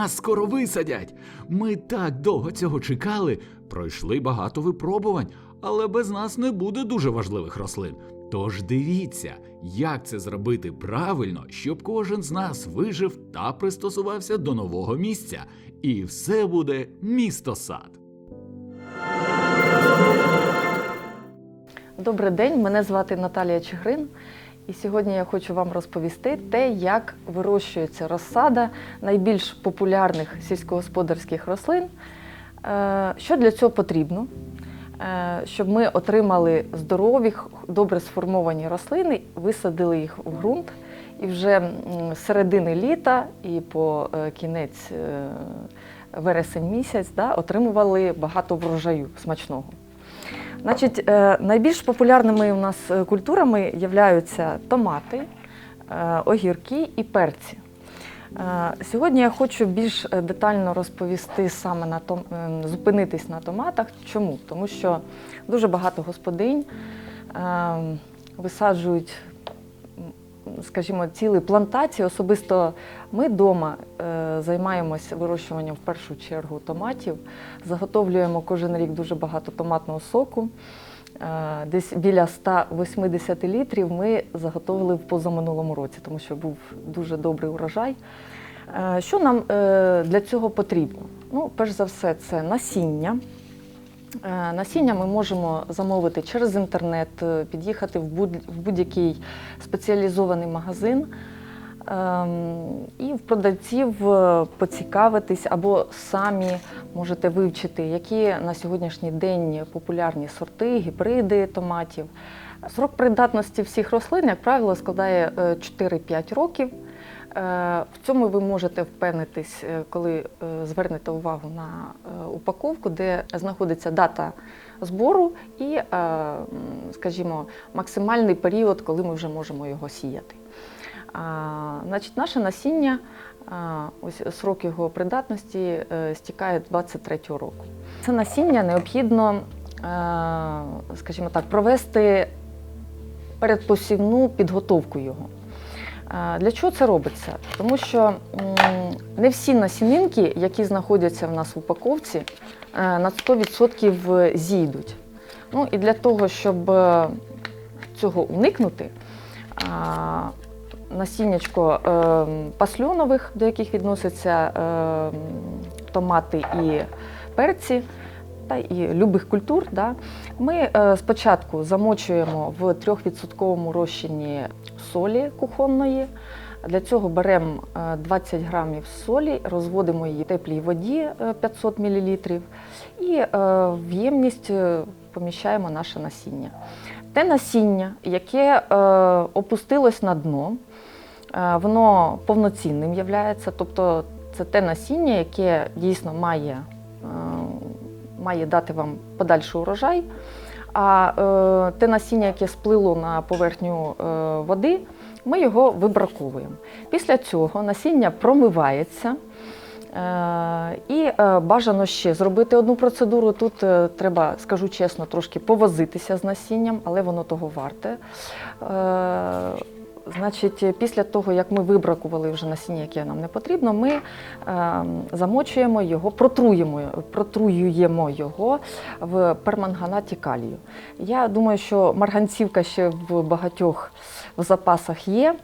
Нас скоро висадять. Ми так довго цього чекали, пройшли багато випробувань, але без нас не буде дуже важливих рослин. Тож дивіться, як це зробити правильно, щоб кожен з нас вижив та пристосувався до нового місця. І все буде місто сад. Добрий день, мене звати Наталія Чигрин. І сьогодні я хочу вам розповісти те, як вирощується розсада найбільш популярних сільськогосподарських рослин. Е, Що для цього потрібно? Е, Щоб ми отримали здорові, добре сформовані рослини, висадили їх у ґрунт, і вже з середини літа і по е, кінець вересень місяць да, отримували багато врожаю смачного. Значить, е, найбільш популярними у нас е, культурами являються томати, е, огірки і перці. Сьогодні я хочу більш детально розповісти саме на том, зупинитись на томатах. Чому? Тому що дуже багато господинь е, висаджують, скажімо, цілі плантації. Особисто ми вдома займаємося вирощуванням в першу чергу томатів. Заготовлюємо кожен рік дуже багато томатного соку. Е, Десь біля 180 літрів ми заготовили в позаминулому році, тому що був дуже добрий урожай. Е, Що нам е, для цього потрібно? Ну, перш за все, це насіння. Е, Насіння ми можемо замовити через інтернет, е, під'їхати в будь- в будь-який спеціалізований магазин ем, і в продавців е, поцікавитись або самі можете вивчити, які на сьогоднішній день популярні сорти, гібриди томатів. Срок придатності всіх рослин, як правило, складає е, 4-5 років. Е, В цьому ви можете впевнитись, е, коли е, звернете увагу на упаковку, де знаходиться дата збору і, скажімо, максимальний період, коли ми вже можемо його сіяти. Значить, наше насіння, ось срок його придатності стікає 23 року. Це насіння необхідно, скажімо так, провести передпосівну підготовку його. Е, Для чого це робиться? Тому що не всі насінинки, які знаходяться в нас в упаковці, е, на 100% зійдуть. Ну і для того, щоб е, цього уникнути, а, насіннячко е, пасльонових, до яких відносяться е, томати і перці, та і любих культур. Да, ми е, спочатку замочуємо в 3% розчині солі кухонної. Для цього беремо е, 20 грамів солі, розводимо її в теплій воді е, 500 мл і е, в ємність е, поміщаємо наше насіння. Те насіння, яке е, опустилось на дно, е, воно повноцінним є, тобто це те насіння, яке дійсно має, е, має дати вам подальший урожай. А е, те насіння, яке сплило на поверхню е, води, ми його вибраковуємо. Після цього насіння промивається. Е, І бажано ще зробити одну процедуру. Тут треба, скажу чесно, трошки повозитися з насінням, але воно того варте. Е, Значить, після того, як ми вибракували вже насіння, яке нам не потрібно, ми е, замочуємо його, протруємо, протруюємо його в перманганаті калію. Я думаю, що марганцівка ще в багатьох в запасах є.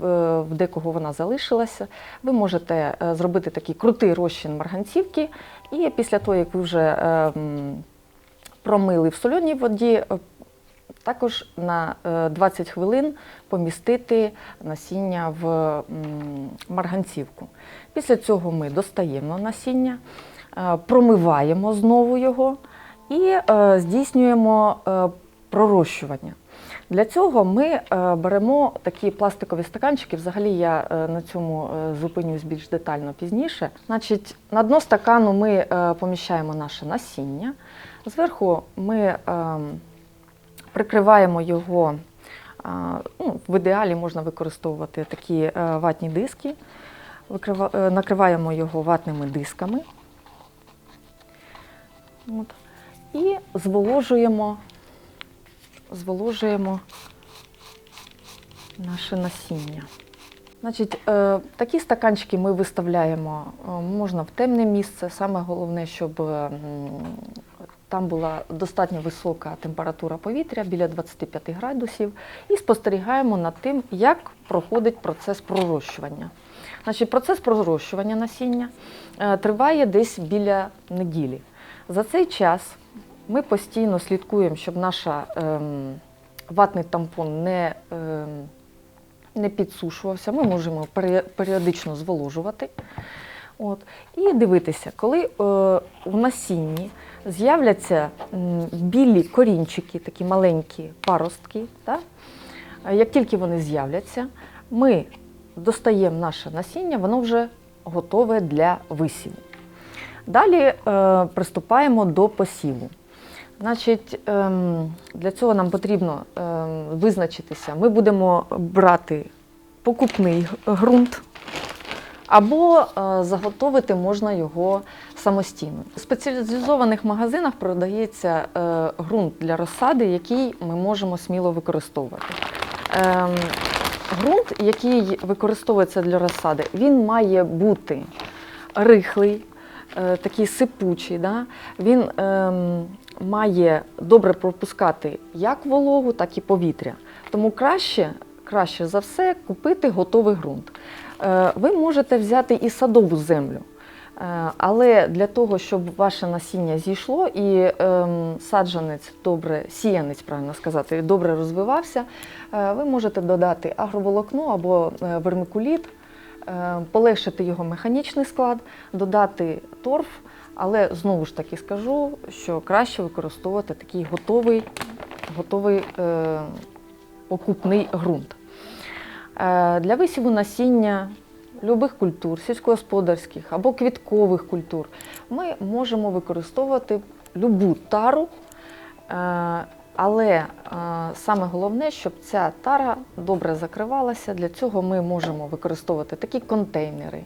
В в декого вона залишилася. Ви можете е, зробити такий крутий розчин марганцівки, і після того, як ви вже е, промили в солоній воді, е, також на е, 20 хвилин помістити насіння в марганцівку. Після цього ми достаємо насіння, е, промиваємо знову його і е, здійснюємо е, пророщування. Для цього ми е, беремо такі пластикові стаканчики. Взагалі я е, на цьому е, зупинюсь більш детально пізніше. Значить, на дно стакану ми е, поміщаємо наше насіння. Зверху ми ем, прикриваємо його. Ну, в ідеалі можна використовувати такі е, ватні диски. Е, накриваємо його ватними дисками. От. І зволожуємо, зволожуємо наше насіння. Значить, е, такі стаканчики ми виставляємо можна в темне місце. Саме головне, щоб там була достатньо висока температура повітря біля 25 градусів, і спостерігаємо над тим, як проходить процес пророщування. Значить, процес пророщування насіння е, триває десь біля неділі. За цей час ми постійно слідкуємо, щоб наша ем, ватний тампон не, ем, не підсушувався. Ми можемо періодично зволожувати. От. І дивитися, коли е, в насінні з'являться білі корінчики, такі маленькі паростки, так? Е, як тільки вони з'являться, ми достаємо наше насіння, воно вже готове для висіву. Далі е, приступаємо до посіву. Значить, ем, для цього нам потрібно ем, визначитися. Ми будемо брати покупний ґрунт, або е, заготовити можна його самостійно. В спеціалізованих магазинах продається е, ґрунт для розсади, який ми можемо сміло використовувати. Ем, ґрунт, який використовується для розсади, він має бути рихлий, е, такий сипучий. Да? Він ем, має добре пропускати як вологу, так і повітря. Тому краще, краще за все купити готовий ґрунт. Е, Ви можете взяти і садову землю. Е, Але для того, щоб ваше насіння зійшло і ем, саджанець добре, сіянець, правильно сказати, добре розвивався, е, ви можете додати агроволокно або е, вермикуліт, полегшити його механічний склад, додати торф, але знову ж таки скажу, що краще використовувати такий готовий, готовий е, покупний ґрунт. Е, Для висіву насіння любих культур, сільськогосподарських або квіткових культур, ми можемо використовувати любу тару, е, але е, саме головне, щоб ця тара добре закривалася. Для цього ми можемо використовувати такі контейнери.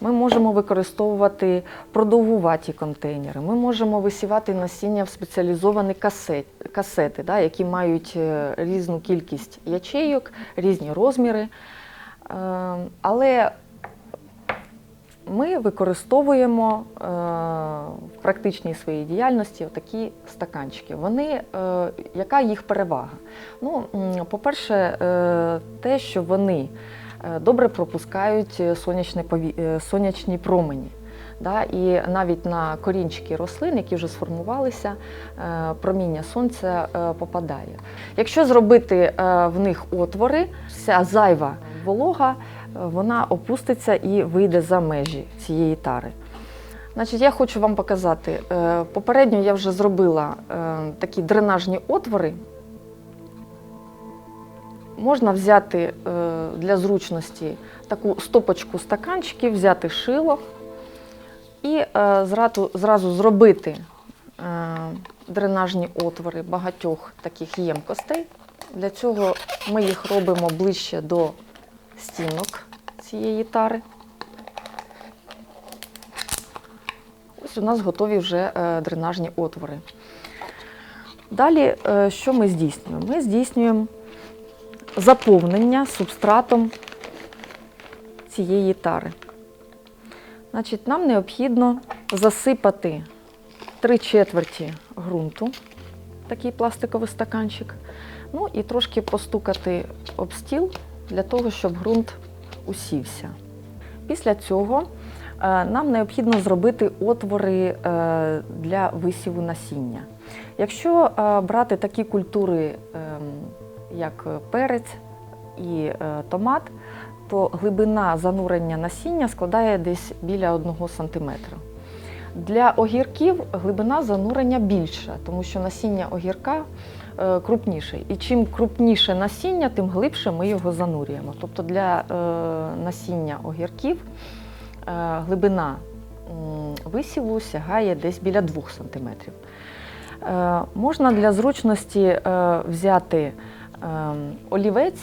Ми можемо використовувати продовгуваті контейнери. Ми можемо висівати насіння в спеціалізовані касет, касети, да, які мають е, різну кількість ячейок, різні розміри. Але ми використовуємо е, в практичній своїй діяльності такі стаканчики. Вони, е, яка їх перевага? Ну, по-перше, е, те, що вони добре пропускають сонячне сонячні промені. Да, і навіть на корінчики рослин, які вже сформувалися, проміння сонця попадає. Якщо зробити в них отвори, вся зайва волога вона опуститься і вийде за межі цієї тари. Значить, я хочу вам показати. е, Попередньо я вже зробила е, такі дренажні отвори. Можна взяти е, для зручності таку стопочку стаканчиків, взяти шило і зразу, зразу зробити дренажні отвори багатьох таких ємкостей. Для цього ми їх робимо ближче до стінок цієї тари. Ось у нас готові вже е, дренажні отвори. Далі, е, що ми здійснюємо? Ми здійснюємо заповнення субстратом цієї тари. Значить, нам необхідно засипати три четверті ґрунту, такий пластиковий стаканчик, ну і трошки постукати об стіл для того, щоб ґрунт усівся. Після цього е, нам необхідно зробити отвори е, для висіву насіння. Якщо е, брати такі культури, ем, як перець і томат, то глибина занурення насіння складає десь біля 1 см. Для огірків глибина занурення більша, тому що насіння огірка крупніше. І чим крупніше насіння, тим глибше ми його занурюємо. Тобто для е, насіння огірків е, глибина висіву сягає десь біля 2 см. Е, можна для зручності е, взяти е, олівець,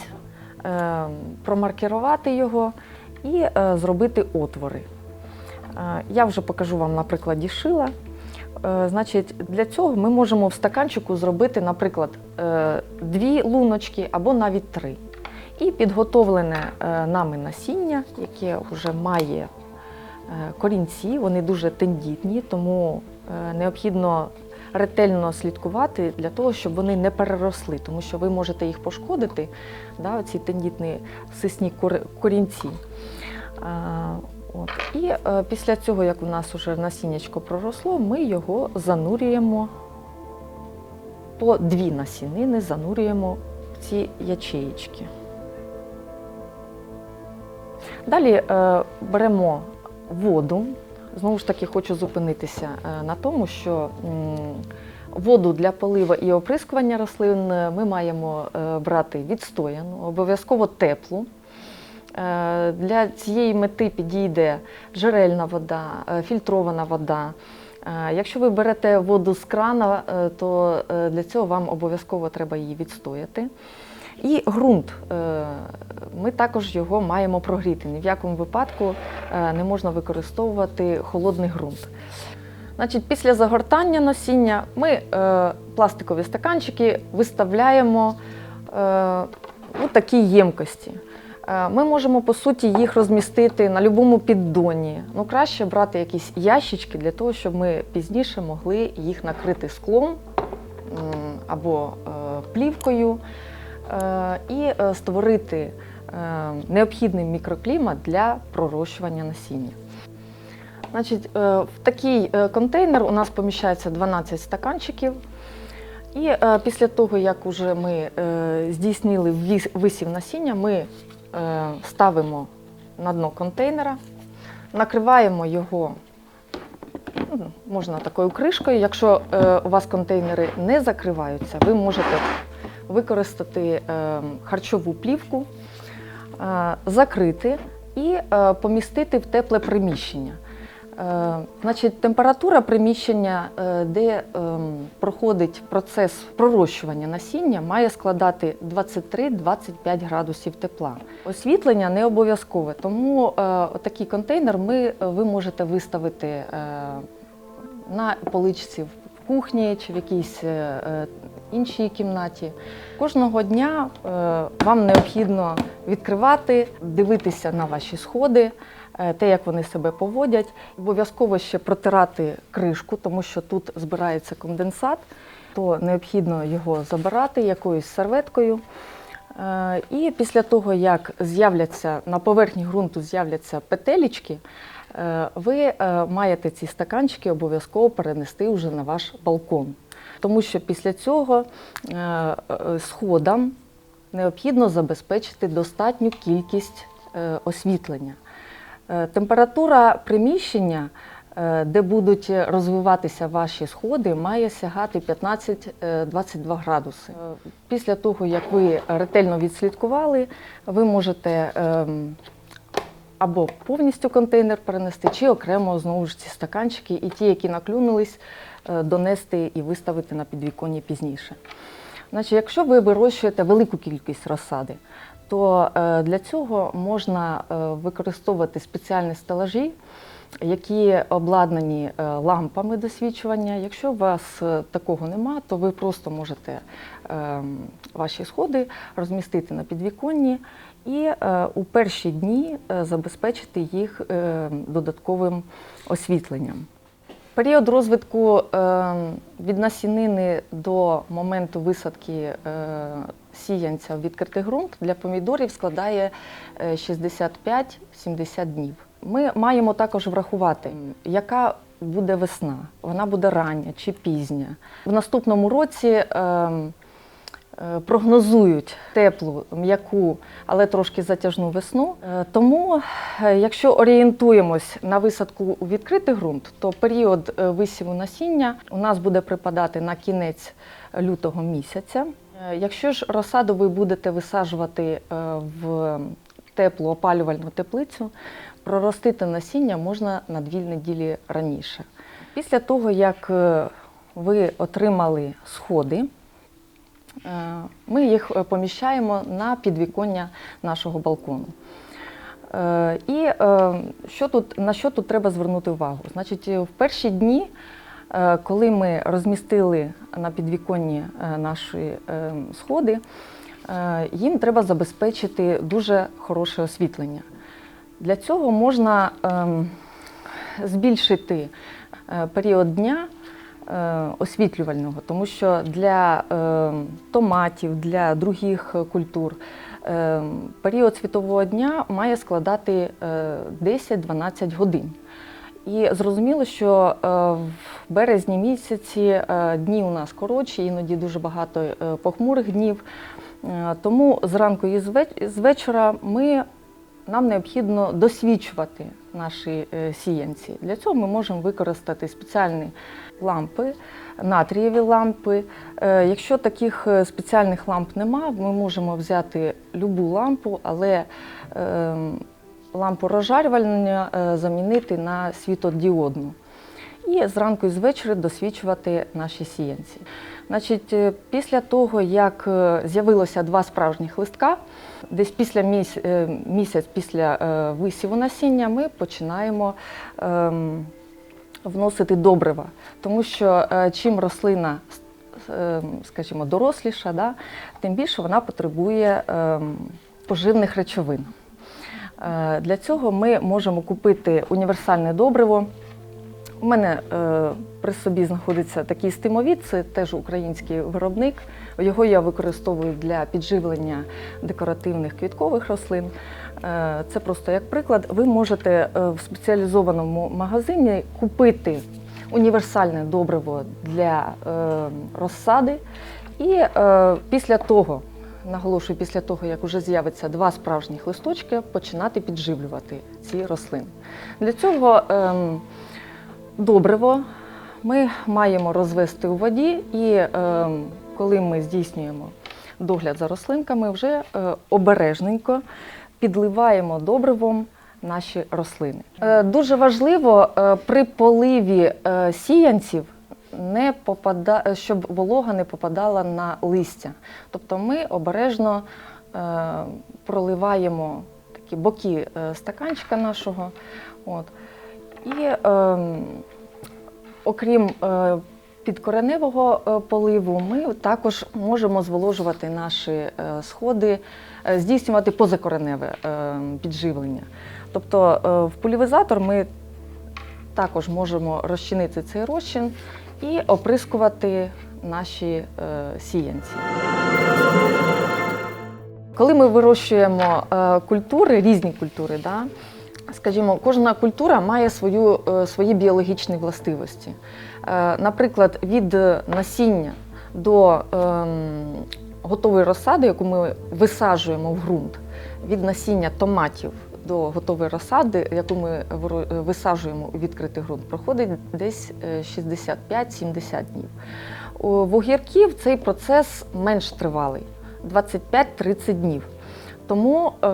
е, промаркерувати його і е, зробити отвори. Е, Я вже покажу вам на прикладі шила. Е, Значить, для цього ми можемо в стаканчику зробити, наприклад, е, дві луночки або навіть три. І підготовлене е, нами насіння, яке вже має корінці, вони дуже тендітні, тому необхідно ретельно слідкувати для того, щоб вони не переросли, тому що ви можете їх пошкодити, да, ці тендітні сисні корінці. От. І е, після цього, як у нас вже насіннячко проросло, ми його занурюємо по дві насінини, занурюємо в ці ячеїчки. Далі е, беремо воду. Знову ж таки, хочу зупинитися е, на тому, що воду для полива і оприскування рослин е, ми маємо е, брати відстояну, обов'язково теплу. Е, Для цієї мети підійде джерельна вода, е, фільтрована вода. Е, Якщо ви берете воду з крана, то для цього вам обов'язково треба її відстояти. І ґрунт. Ми також його маємо прогріти. Ні в якому випадку не можна використовувати холодний ґрунт. Значить, після загортання насіння ми пластикові стаканчики виставляємо у такій ємкості. Е, Ми можемо по суті їх розмістити на будь-якому піддоні. Ну, краще брати якісь ящички для того, щоб ми пізніше могли їх накрити склом або е, плівкою е, і створити необхідний мікроклімат для пророщування насіння. Значить, в такий контейнер у нас поміщається 12 стаканчиків. І після того, як уже ми здійснили висів насіння, ми ставимо на дно контейнера, накриваємо його ну, можна такою кришкою. Якщо е, у вас контейнери не закриваються, ви можете використати е, харчову плівку, е, закрити і е, помістити в тепле приміщення. Е, Значить, температура приміщення, е, де ем, проходить процес пророщування насіння, має складати 23-25 градусів тепла. Освітлення не обов'язкове, тому е, такий контейнер ми, ви можете виставити на поличці в кухні чи в якійсь іншій кімнаті. Кожного дня вам необхідно відкривати, дивитися на ваші сходи, те, як вони себе поводять. Обов'язково ще протирати кришку, тому що тут збирається конденсат, то необхідно його забирати якоюсь серветкою. Е, І після того, як з'являться на поверхні ґрунту з'являться петелічки, е, ви е, маєте ці стаканчики обов'язково перенести вже на ваш балкон. Тому що після цього е, е, сходам необхідно забезпечити достатню кількість е, освітлення. Е, Температура приміщення, е, де будуть розвиватися ваші сходи, має сягати 15-22 градуси. Е, Після того, як ви ретельно відслідкували, ви можете ем, або повністю контейнер перенести, чи окремо знову ж ці стаканчики, і ті, які наклюнулись, донести і виставити на підвіконні пізніше. Значить, якщо ви вирощуєте велику кількість розсади, то е, для цього можна е, використовувати спеціальні стелажі, які обладнані е, лампами досвідчування. Якщо у вас такого нема, то ви просто можете е, ваші сходи розмістити на підвіконні і у перші дні забезпечити їх е, додатковим освітленням. Період розвитку е, від насінини до моменту висадки е, сіянця в відкритий ґрунт для помідорів складає е, 65-70 днів. Ми маємо також врахувати, яка буде весна, вона буде рання чи пізня. В наступному році е, е, прогнозують теплу, м'яку, але трошки затяжну весну. Е, Тому, е, якщо орієнтуємось на висадку у відкритий ґрунт, то період е, висіву насіння у нас буде припадати на кінець лютого місяця. Е, Якщо ж розсаду ви будете висаджувати е, в теплу опалювальну теплицю, проростити насіння можна на дві неділі раніше. Після того, як е, ви отримали сходи, Е, Ми їх е, поміщаємо на підвіконня нашого балкону. Е, І е, що тут, на що тут треба звернути увагу? Значить, в перші дні, е, коли ми розмістили на підвіконні е, наші е, сходи, е, їм треба забезпечити дуже хороше освітлення. Для цього можна ем, збільшити е, період дня е, освітлювального, тому що для е, томатів, для других культур е, період світового дня має складати е, 10-12 годин. І зрозуміло, що е, в березні місяці е, дні у нас коротші, іноді дуже багато е, похмурих днів. Е, Тому зранку і з вечора ми, нам необхідно досвічувати наші е, сіянці. Для цього ми можемо використати спеціальні лампи, натрієві лампи. Е, Якщо таких е, спеціальних ламп нема, ми можемо взяти любу лампу, але е, лампу розжарювання е, замінити на світодіодну. І зранку і з вечора досвічувати наші сіянці. Значить, після того, як з'явилося два справжніх листка, десь після міс- місяць після висіву насіння ми починаємо ем, вносити добрива. Тому що е, чим рослина, е, скажімо, доросліша, да, тим більше вона потребує ем, поживних речовин. Е, Для цього ми можемо купити універсальне добриво. У мене е, при собі знаходиться такий стимовід, це теж український виробник. Його я використовую для підживлення декоративних квіткових рослин. Е, це просто як приклад. Ви можете е, в спеціалізованому магазині купити універсальне добриво для е, розсади. І е, після того, наголошую, після того, як вже з'явиться два справжніх листочки, починати підживлювати ці рослини. Для цього ем, добриво ми маємо розвести у воді, і ем, коли ми здійснюємо догляд за рослинками, вже е, обережненько підливаємо добривом наші рослини. Е, Дуже важливо е, при поливі е, сіянців не попада... е, щоб волога не попадала на листя. Тобто ми обережно е, проливаємо такі боки е, стаканчика нашого. От. І ем, окрім е, підкореневого е, поливу, ми також можемо зволожувати наші е, сходи, е, здійснювати позакореневе е, підживлення. Тобто е, в полівізатор ми також можемо розчинити цей розчин і оприскувати наші е, сіянці. Коли ми вирощуємо е, культури, різні культури, да, скажімо, кожна культура має свою, е, свої біологічні властивості. Е, Наприклад, від насіння до ем, готової розсади, яку ми висаджуємо в ґрунт, від насіння томатів до готової розсади, яку ми виро- висаджуємо у відкритий ґрунт, проходить десь е, 65-70 днів. У огірків цей процес менш тривалий 25-30 днів. Тому е,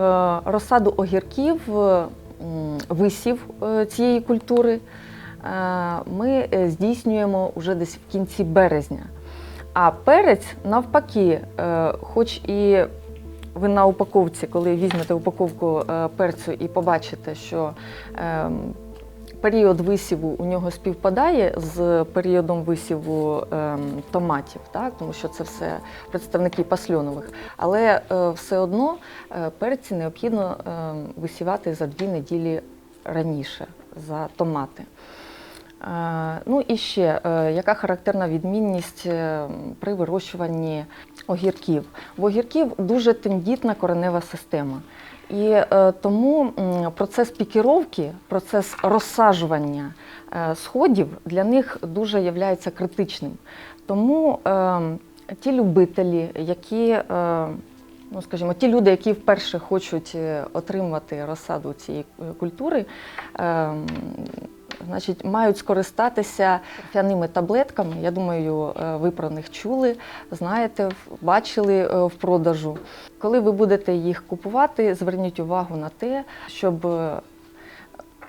розсаду огірків, е, висів е, цієї культури е, ми е, здійснюємо вже десь в кінці березня. А перець навпаки, хоч і ви на упаковці, коли візьмете упаковку перцю і побачите, що ем, період висіву у нього співпадає з періодом висіву ем, томатів, так? тому що це все представники пасльонових. Але е, все одно е, перці необхідно ем, висівати за дві неділі раніше за томати. Е, Ну і ще, е, яка характерна відмінність е, при вирощуванні огірків? В огірків дуже тендітна коренева система. І тому процес пікіровки, процес розсаджування сходів для них дуже є критичним. Тому ті любителі, які, ну скажімо, ті люди, які вперше хочуть отримати розсаду цієї культури, значить, мають скористатися торфяними таблетками. Я думаю, е, ви про них чули, знаєте, бачили е, в продажу. Коли ви будете їх купувати, зверніть увагу на те, щоб е,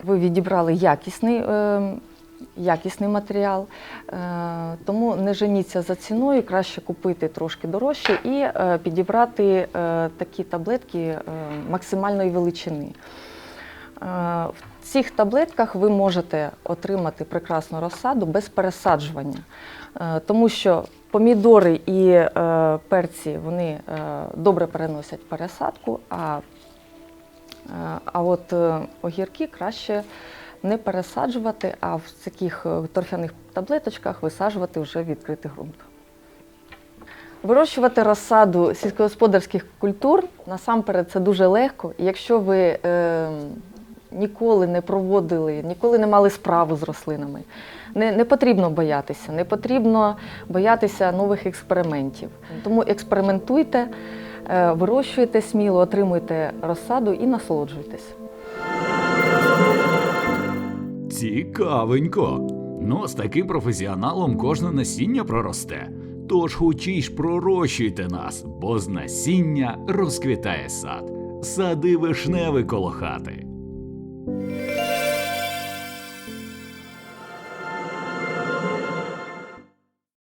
ви відібрали якісний. Якісний матеріал, тому не женіться за ціною, краще купити трошки дорожче і підібрати такі таблетки максимальної величини. Цих таблетках ви можете отримати прекрасну розсаду без пересаджування, Е, тому що Помідори і е, перці вони е, добре переносять пересадку, а, а от огірки краще не пересаджувати, а в таких торфяних таблеточках висаджувати вже відкритий ґрунт. Вирощувати розсаду сільськогосподарських культур насамперед це дуже легко. Якщо ви е, ніколи не проводили, ніколи не мали справу з рослинами, не, не потрібно боятися, не потрібно боятися нових експериментів. Тому експериментуйте, е, вирощуйте сміло, отримуйте розсаду і насолоджуйтесь. Цікавенько. Ну, з таким професіоналом кожне насіння проросте. Тож хочіш пророщуйте нас, бо з насіння розквітає сад. Сади вишневий коло хати.